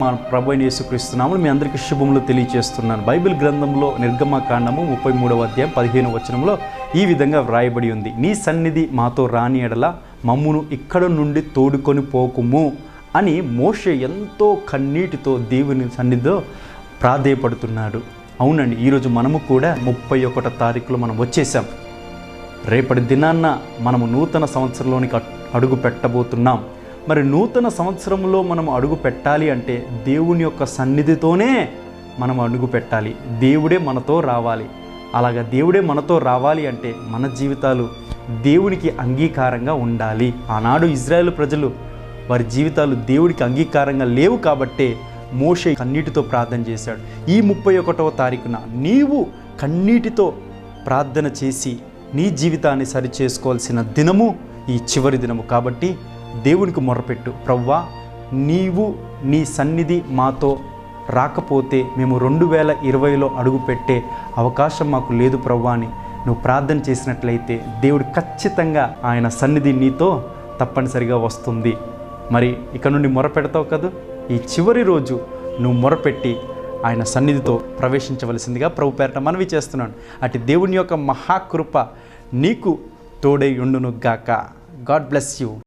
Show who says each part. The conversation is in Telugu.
Speaker 1: మా ప్రభు అయిన మీ అందరికీ శుభములు తెలియజేస్తున్నాను బైబిల్ గ్రంథంలో నిర్గమకాండము ముప్పై మూడవ అధ్యాయం పదిహేను వచనంలో ఈ విధంగా వ్రాయబడి ఉంది. నీ సన్నిధి మాతో రాని ఎడల మమ్మును ఇక్కడ నుండి తోడుకొని పోకుము అని మోషే ఎంతో కన్నీటితో దేవుని సన్నిధిలో ప్రాధేయపడుతున్నాడు. అవునండి ఈరోజు మనము కూడా ముప్పై ఒకటో తారీఖులో మనం వచ్చేసాం. రేపటి దినాన్న మనము నూతన సంవత్సరంలోనికి అడుగు పెట్టబోతున్నాం మరి నూతన సంవత్సరంలో మనం అడుగు పెట్టాలి అంటే దేవుని యొక్క సన్నిధితోనే మనం అడుగు పెట్టాలి. దేవుడే మనతో రావాలి. అలాగా దేవుడే మనతో రావాలి అంటే మన జీవితాలు దేవునికి అంగీకారంగా ఉండాలి. ఆనాడు ఇజ్రాయేల్ ప్రజలు వారి జీవితాలు దేవుడికి అంగీకారంగా లేవు కాబట్టే మోషే కన్నీటితో ప్రార్థన చేశాడు. ఈ ముప్పై ఒకటవ తారీఖున నీవు కన్నీటితో ప్రార్థన చేసి నీ జీవితాన్ని సరిచేసుకోవాల్సిన దినము ఈ చివరి దినము. కాబట్టి దేవునికి మొరపెట్టు. ప్రవ్వా నీవు నీ సన్నిధి మాతో రాకపోతే మేము రెండు వేల ఇరవైలో అడుగుపెట్టే అవకాశం మాకు లేదు ప్రవ్వా అని నువ్వు ప్రార్థన చేసినట్లయితే దేవుడు ఖచ్చితంగా ఆయన సన్నిధి నీతో తప్పనిసరిగా వస్తుంది. మరి ఇక నుండి మొరపెడతావు కదా? ఈ చివరి రోజు నువ్వు మొరపెట్టి ఆయన సన్నిధితో ప్రవేశించవలసిందిగా ప్రభు పేరట మనవి చేస్తున్నాను. అటు దేవుని యొక్క మహాకృప నీకు తోడై ఉండును గాక. God bless you.